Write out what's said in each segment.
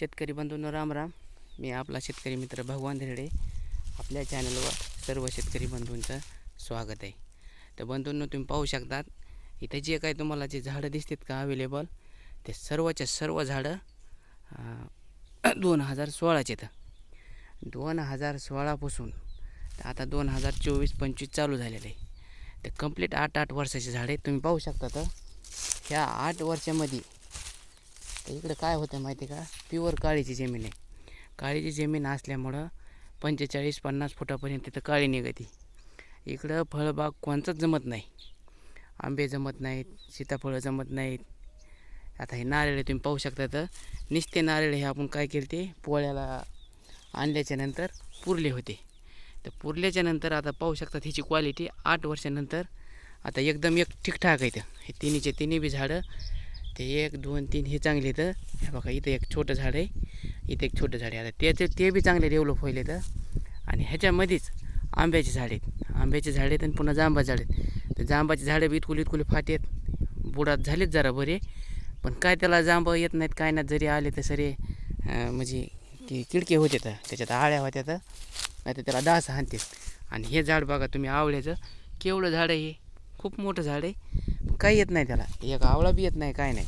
शेतकरी बंधूंनो राम राम. मी आपला शेतकरी मित्र भगवान धिरडे. आपल्या चॅनलवर सर्व शेतकरी बंधूंचं स्वागत आहे. तर बंधूंनो तुम्ही पाहू शकतात इथं जे काही तुम्हाला जे झाडं दिसतात का अवेलेबल ते सर्वच्या सर्व झाडं दोन हजार सोळाचे तर दोन हजार सोळापासून तर आता दोन हजार चोवीस पंचवीस चालू झालेलं आहे. तर कंप्लीट आठ आठ वर्षाची झाडे तुम्ही पाहू शकता तर ह्या आठ वर्षामध्ये तर इकडं काय होतं माहिती आहे का? प्युअर काळीची जमीन आहे. काळीची जमीन असल्यामुळं पंचेचाळीस पन्नास फुटापर्यंत तिथं काळी निघते. इकडं फळबाग कोणचंच जमत नाही. आंबे जमत नाहीत सीताफळं जमत नाहीत. आता हे नारळ तुम्ही पाहू शकता तर. निस्ते नारळ हे आपण काय केले ते पोळ्याला आणल्याच्या नंतर पुरले होते. तर पुरल्याच्या नंतर आता पाहू शकतात ह्याची क्वालिटी आठ वर्षानंतर. आता एकदम एक ठीकठाक आहे हे तिन्हीचे तिन्ही बी झाडं ते एक दोन तीन हे चांगले तर हे बघा इथं एक छोटं झाड आहे. इथं एक छोटं झाड आहे. आता त्याचे ते बी चांगले डेव्हलप होईल तर आणि ह्याच्यामध्येच आंब्याचे झाड आहेत. आंब्याचे झाड आहेत आणि पुन्हा जांबा झाड आहेत. तर जांबाचे झाडं बी इतकुली इतकुली फाटी फाटेत बुडात झालेत जरा बरे. पण काय त्याला जांब येत नाहीत काय ना जरी आले तर सरे म्हणजे की किडके होते तर त्याच्यात आळ्या होत्या तर. नाही तर त्याला डास हाणतात आणि हे झाड बघा तुम्ही आवळ्याचं. केवढं झाड आहे हे? खूप मोठं झाड आहे. काही येत नाही त्याला. एक आवळा बी येत नाही काय नाही.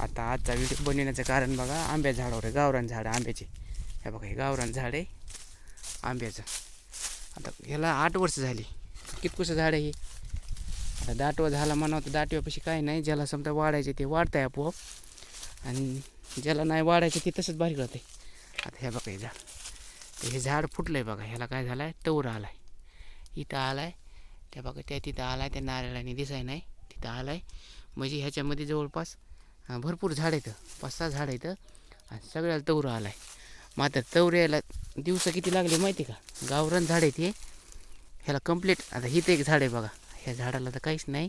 आता आजचा व्हिडिओ बनवण्याचं कारण बघा आंब्या झाडावर आहे गावरान झाड आंब्याचे. हे बघा हे गावरान झाड आहे आंब्याचं. आता ह्याला आठ वर्ष झाली. कितकुसं झाड आहे हे? आता दाटवा झाला म्हणावं तर दाटव्यापाशी काय नाही. ज्याला समजा वाढायचे ते वाढतंय आपोआप. आणि ज्याला नाही वाढायचं ते तसंच बारीक राहते आता हे बघा हे झाड. हे झाड फुटलं आहे बघा. ह्याला काय झालं आहे तवर आला आहे इथं आला आहे त्या बघा त्या तिथं आला आहे त्या नारळाने दिसाय नाही तिथं आला आहे म्हणजे ह्याच्यामध्ये जवळपास भरपूर झाड आहेत. पाच सहा झाड आहेत. आणि सगळ्याला तवर आला आहे मात्र तवर यायला दिवस किती लागले माहिती का? गावरान झाड आहे ते ह्याला कंप्लीट आता हिथं एक झाड आहे बघा. ह्या झाडाला तर काहीच नाही.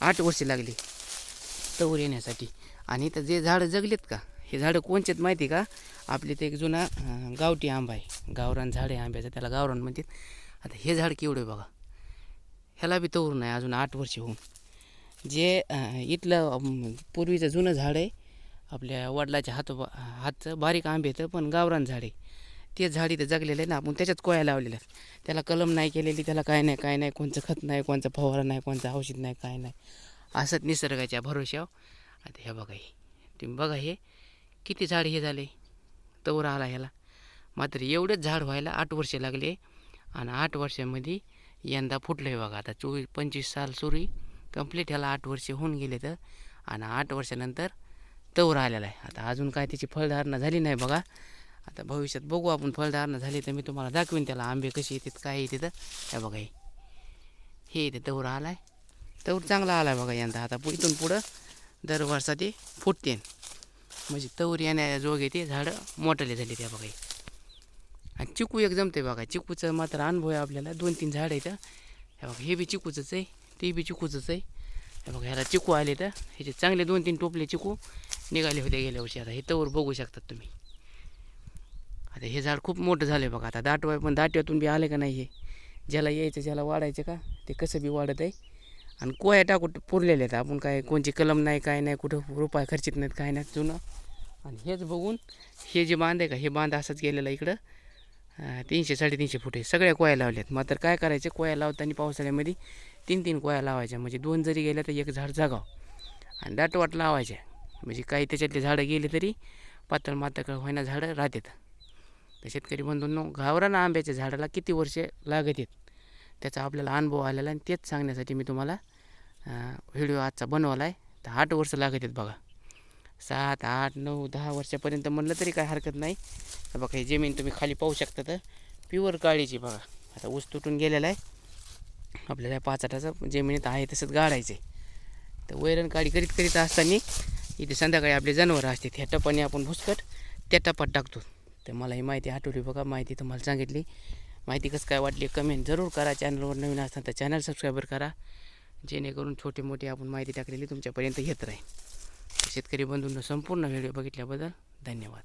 आठ वर्षे लागली तवर येण्यासाठी. आणि इथं जे झाडं जगलेत का? हे झाडं कोणचे आहेत माहिती का? आपले ते एक जुना गावठी आंबा आहे. गावरान झाड आहे आंब्याचं. त्याला गावरान म्हणतात. आता हे झाड केवढं आहे बघा. ह्याला बी तवर नाही अजून आठ वर्षे होऊन. जे इथलं पूर्वीचं जुनं झाड आहे आपल्या वडिलाच्या हात हातचं बारीक आंबे येतं पण गावरान झाड आहे. ते झाड इथं जगलेलं आहे ना आपण त्याच्यात कोया लावलेल्या त्याला कलम नाही केलेली त्याला काय नाही काय नाही कोणचं खत नाही कोणचं फवारा नाही कोणचं औषध नाही काय नाही. असंच निसर्गाच्या भरोश्यावर. आता हे बघा हे. तुम्ही बघा हे किती झाड हे झाले. तवर आला ह्याला. मात्र एवढंच झाड व्हायला आठ वर्षे लागले. आणि आठ वर्षामध्ये यंदा फुटलं आहे बघा. आता चोवीस पंचवीस साल सुरू कंप्लीट ह्याला आठ वर्षे होऊन गेले तर. आणि आठ वर्षानंतर तवर आलेला आहे. आता अजून काय त्याची फळधारणा झाली नाही बघा. आता भविष्यात बघू आपण फळधारणा झाली तर मी तुम्हाला दाखवीन त्याला आंबे कसे येतात काय येते तर हे बघा हे. हे तवर आला आहे तवर चांगला आला आहे बघा यंदा. आता इथून पुढं दर वर्षा ते फुटते. म्हणजे तवर येण्या ते झाडं मोठाले झाले त्या बघा. आणि चिकू एक जमते बघा चिकूचं मात्र अनुभव आहे आपल्याला. दोन तीन झाड आहेत हे. बघा हे बी चिकूचंच आहे ते बी चिकूचंच आहे. हे बघा ह्याला चिकू आले तर ह्याचे चांगले दोन तीन टोपले चिकू निघाले होते गेल्या वर्षी. आता हे तवर बघू शकतात तुम्ही. आता हे झाड खूप मोठं झालं आहे बघा. आता दाटवाय पण दाटव्यातून बी आले का नाही हे? ज्याला यायचं ज्याला वाढायचं का ते कसं बी वाढत आहे. आणि कोया टाकून पुरलेले आहेत. आपण काय कोणची कलम नाही काय नाही कुठं रुपये खर्चित नाहीत काय नाही जुनं. आणि हेच बघून हे जे बांध आहे का हे बांध असंच गेलेलं इकडं. तीनशे साडेतीनशे फुटे सगळ्या कोया लावल्यात. मात्र काय करायचं? कोया लावताना पावसाळ्यामध्ये तीन तीन कोया लावायच्या. म्हणजे दोन जरी गेल्या तर एक झाड जागाव. आणि दाटवाट लावायच्या. म्हणजे काही त्याच्यातले झाडं गेले तरी पातळ मातळ होईना झाडं राहतात. तर शेतकरी बंधूंनो गावरान आंब्याच्या झाडाला किती वर्षे लागत आहेत? त्याचा आपल्याला अनुभव आलेला आणि तेच सांगण्यासाठी मी तुम्हाला व्हिडिओ आजचा बनवला आहे तर आठ वर्ष लागत आहेत बघा. सात आठ नऊ दहा वर्षापर्यंत म्हणलं तरी काय हरकत नाही. बघा ही जमीन तुम्ही खाली पाहू शकता तर प्युअर काळीची बघा. आता ऊस तुटून गेलेला आहे. आपल्याला या पाच आठाचं जमिनीत आहे तसंच गाडायचं आहे. तर वैरण काळी करीत करीत असताना इथे संध्याकाळी आपले जनावरं असते ह्या टपाने आपण भुसकट त्या टपात टाकतो. तर मला ही माहिती आठवली बघा माहिती तुम्हाला सांगितली. माहिती कसं काय वाटली कमेंट जरूर करा. चॅनलवर नवीन असताना तर चॅनल सबस्क्राईबर करा. जेणेकरून छोटे मोठी आपण माहिती टाकलेली तुमच्यापर्यंत येत राहील. शेतकरी बंधूंना संपूर्ण व्हिडिओ बघितल्याबद्दल धन्यवाद.